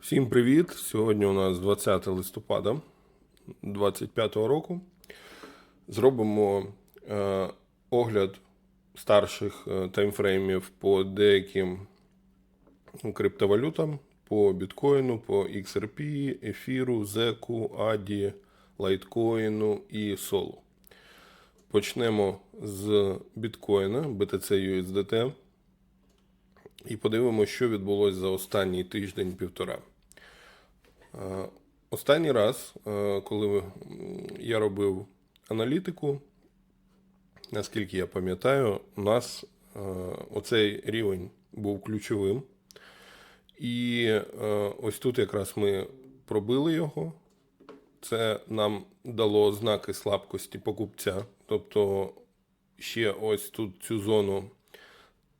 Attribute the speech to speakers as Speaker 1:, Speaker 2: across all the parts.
Speaker 1: Всім привіт! Сьогодні у нас 20 листопада 2025 року. Зробимо е, огляд старших е, таймфреймів по деяким криптовалютам, по біткоїну, по XRP, ефіру, зеку, аді, лайткоїну і солу. Почнемо з біткоїна, BTC USDT. І подивимося, що відбулося за останній тиждень-півтора. Е, Останній раз, е, коли я робив аналітику, наскільки я пам'ятаю, у нас е, оцей рівень був ключовим. І ось тут якраз ми пробили його. Це нам дало знаки слабкості покупця. Тобто ще ось тут цю зону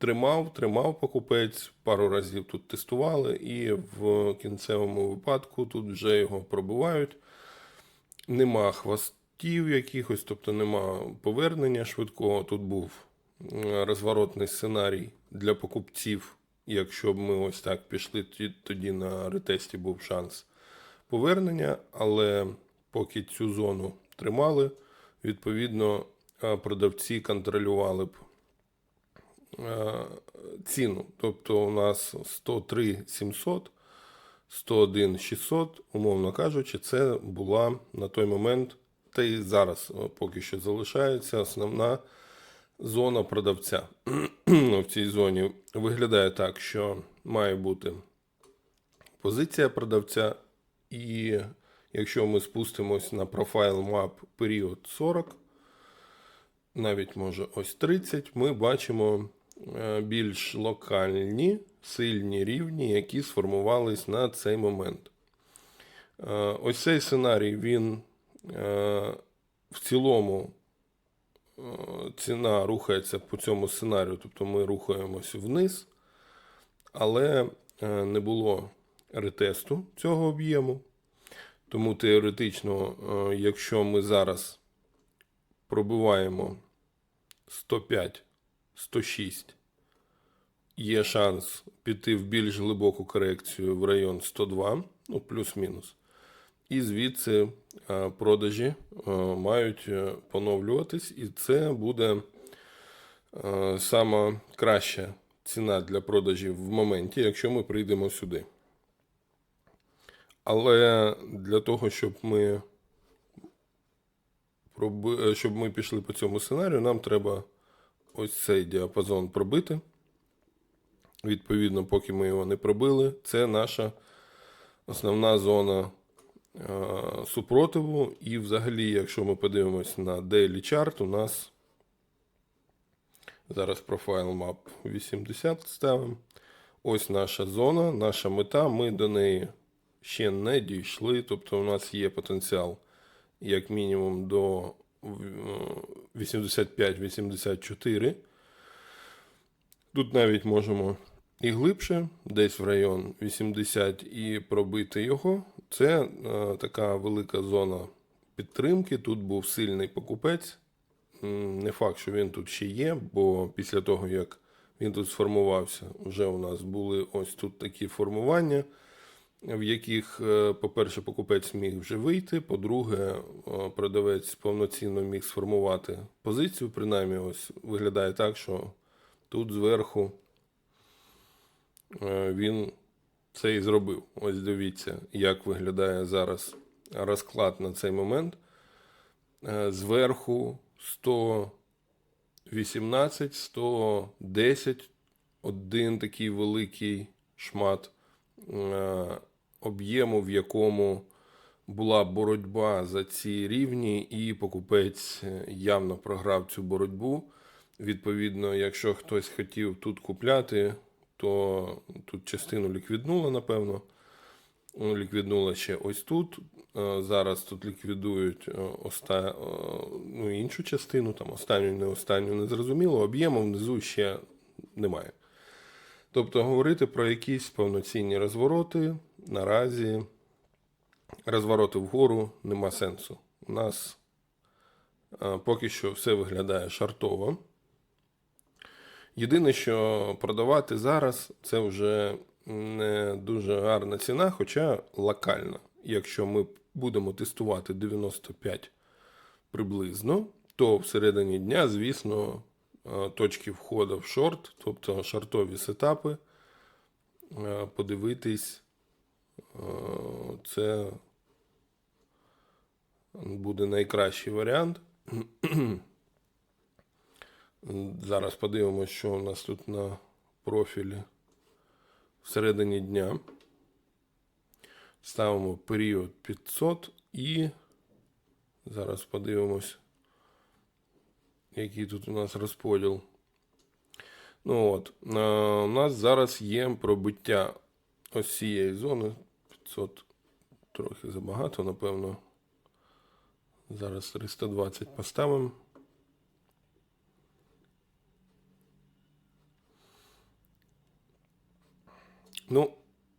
Speaker 1: тримав, тримав покупець, пару разів тут тестували, і в кінцевому випадку тут вже його пробивають. Нема хвостів якихось, тобто нема повернення швидкого. Тут був розворотний сценарій для покупців. Якщо б ми ось так пішли, тоді на ретесті був шанс повернення, але поки цю зону тримали, відповідно, продавці контролювали б ціну. Тобто у нас 103 700, 101 600, умовно кажучи, це була на той момент, та і зараз е, поки що залишається основна зона продавця. В цій зоні виглядає так, що має бути позиція продавця, і якщо ми спустимось на профайл мап період 40, навіть може ось 30, ми бачимо е, більш локальні, сильні рівні, які сформувались на цей момент. Е, Ось цей сценарій, він е, в цілому е, ціна рухається по цьому сценарію, тобто ми рухаємося вниз, але е, не було ретесту цього об'єму. Тому теоретично, е, якщо ми зараз пробиваємо 105, 106, є шанс піти в більш глибоку корекцію в район 102, ну плюс-мінус. І звідси е, продажі е, мають е, поновлюватись, і це буде сама краща ціна для продажів в моменті, якщо ми прийдемо сюди. Але для того, щоб ми щоб ми пішли по цьому сценарію, нам треба ось цей діапазон пробити. Відповідно, поки ми його не пробили, це наша основна зона е, супротиву. І взагалі, якщо ми подивимось на Daily Chart, у нас зараз профайл map 80 ставимо. Ось наша зона, наша мета. Ми до неї ще не дійшли. Тобто, у нас є потенціал як мінімум до е, 85-84. Тут навіть можемо і глибше, десь в район 80 і пробити його. Це е, така велика зона підтримки. Тут був сильний покупець. Не факт, що він тут ще є, бо після того, як він тут сформувався, вже у нас були ось тут такі формування, в яких, е, по-перше, покупець міг вже вийти, по-друге, е, продавець повноцінно міг сформувати позицію. Принаймні, ось виглядає так, що тут зверху він це і зробив. Ось дивіться, як виглядає зараз розклад на цей момент. Е, Зверху 118, 110, один такий великий шмат е, об'єму, в якому була боротьба за ці рівні, і покупець е, явно програв цю боротьбу. Відповідно, якщо хтось хотів тут купляти, то тут частину ліквіднула, напевно. Ну, Ліквіднула ще ось тут. Е, Зараз тут ліквідують е, оста... е, ну, іншу частину, там останню, не останню, не зрозуміло. Об'єму внизу ще немає. Тобто говорити про якісь повноцінні розвороти наразі розвороти вгору нема сенсу. У нас поки що все виглядає шартово. Єдине, що продавати зараз, це вже не дуже гарна ціна, хоча локальна. Якщо ми будемо тестувати 95 приблизно, то всередині дня, звісно, е, точки входу в шорт, тобто шортові сетапи, е, подивитись, е, це буде найкращий варіант. Зараз подивимося, що у нас тут на профілі всередині дня. Ставимо період 500 і зараз подивимось, який тут у нас розподіл. Ну от, у нас зараз є пробиття ось цієї зони. 500 трохи забагато, напевно. Зараз 320 поставимо. Ну,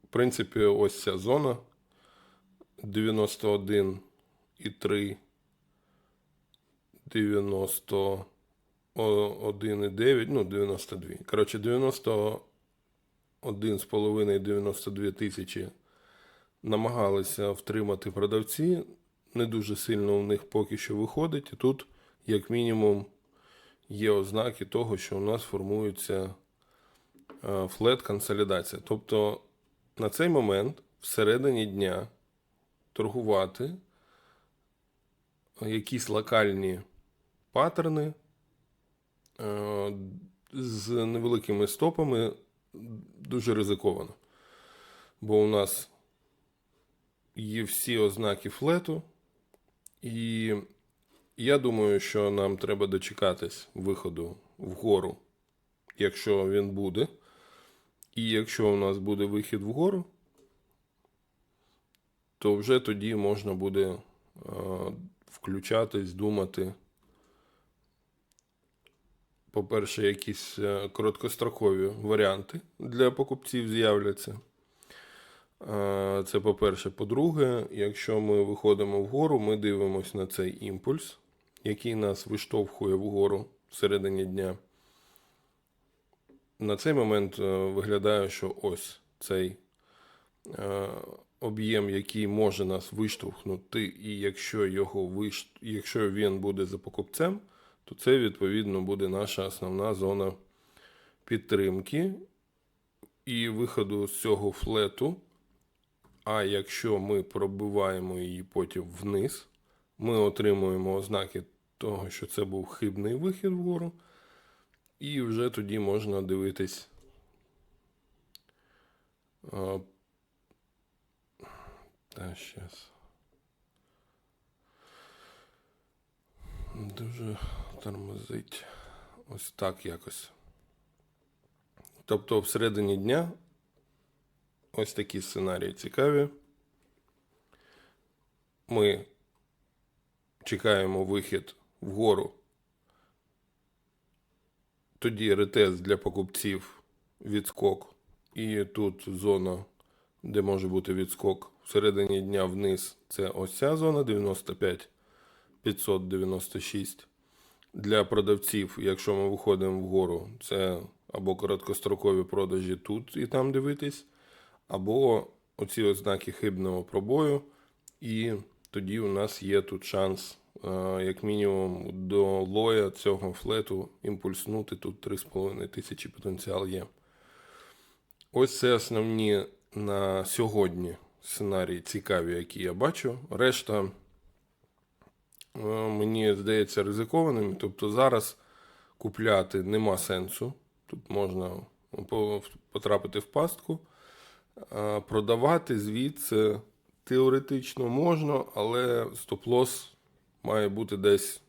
Speaker 1: в принципі, ось ця зона 91,3, 91,9, ну, 92. Коротше, 91,5 92 тисячі намагалися втримати продавці. Не дуже сильно у них поки що виходить. І тут, як мінімум, є ознаки того, що у нас формується флет консолідація. Тобто на цей момент всередині дня торгувати якісь локальні паттерни е, з невеликими стопами дуже ризиковано. Бо у нас є всі ознаки флету, і я думаю, що нам треба дочекатись виходу вгору, якщо він буде. І якщо у нас буде вихід вгору, то вже тоді можна буде е, включатись, думати. По-перше, якісь е, короткострокові варіанти для покупців з'являться. Е, Це по-перше. По-друге, якщо ми виходимо вгору, ми дивимося на цей імпульс, який нас виштовхує вгору всередині дня. На цей момент е, виглядає, що ось цей е, об'єм, який може нас виштовхнути, і якщо його виш... якщо він буде за покупцем, то це відповідно буде наша основна зона підтримки і виходу з цього флету. А якщо ми пробиваємо її потім вниз, ми отримуємо ознаки того, що це був хибний вихід вгору. І вже тоді можна дивитись. Та щас. Дуже тормозить. Ось так якось. Тобто всередині дня ось такі сценарії цікаві. Ми чекаємо вихід вгору. Тоді ретест для покупців відскок. І тут зона, де може бути відскок всередині дня вниз. Це ось ця зона 95 596. Для продавців, якщо ми виходимо вгору, це або короткострокові продажі тут і там дивитись, або оці ознаки хибного пробою. І тоді у нас є тут шанс як мінімум до лоя цього флету імпульснути. Тут 3,5 тисячі потенціал є. Ось це основні на сьогодні сценарії цікаві, які я бачу. Решта, мені здається, ризикованими. Тобто зараз купляти нема сенсу. Тут можна потрапити в пастку. Продавати звідси теоретично можна, але стоп-лосс має бути десь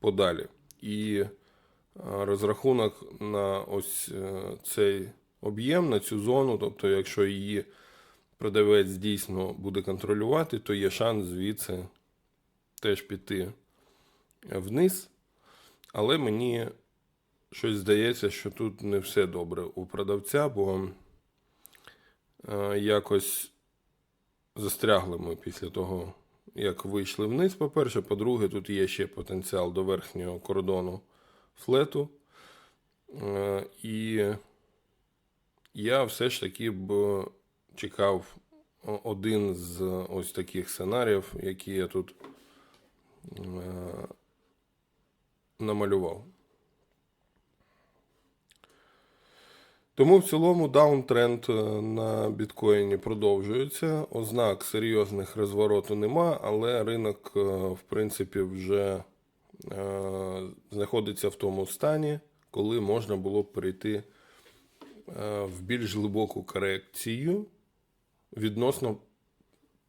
Speaker 1: подалі. І е, розрахунок на ось е, цей об'єм, на цю зону, тобто, якщо її продавець дійсно буде контролювати, то є шанс звідси теж піти вниз. Але мені щось здається, що тут не все добре у продавця, бо е, якось застрягли ми після того як вийшли вниз, по-перше. По-друге, тут є ще потенціал до верхнього кордону флету. Е, і я все ж таки б чекав один з ось таких сценаріїв, які я тут е, намалював. Тому в цілому даунтренд е, на біткоїні продовжується. Ознак серйозних розвороту нема, але ринок, е, в принципі, вже е, знаходиться в тому стані, коли можна було б перейти в більш глибоку корекцію відносно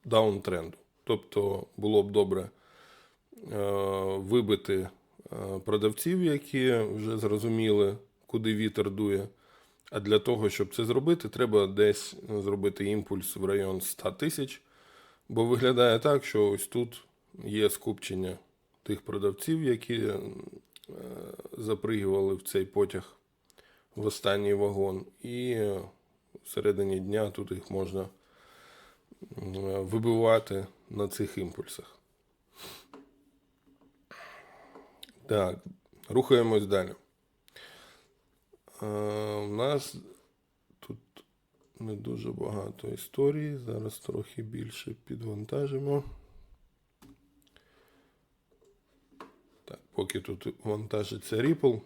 Speaker 1: даунтренду. Тобто було б добре вибити продавців, які вже зрозуміли, куди вітер дує. А для того, щоб це зробити, треба десь зробити імпульс в район 100 тисяч. Бо виглядає так, що ось тут є скупчення тих продавців, які е, запригували в цей потяг в останній вагон. І е, всередині дня тут їх можна е, вибивати на цих імпульсах. Так, рухаємось далі. Е, У нас тут не дуже багато історій. Зараз трохи більше підвантажимо. Так, поки тут вантажиться Ripple,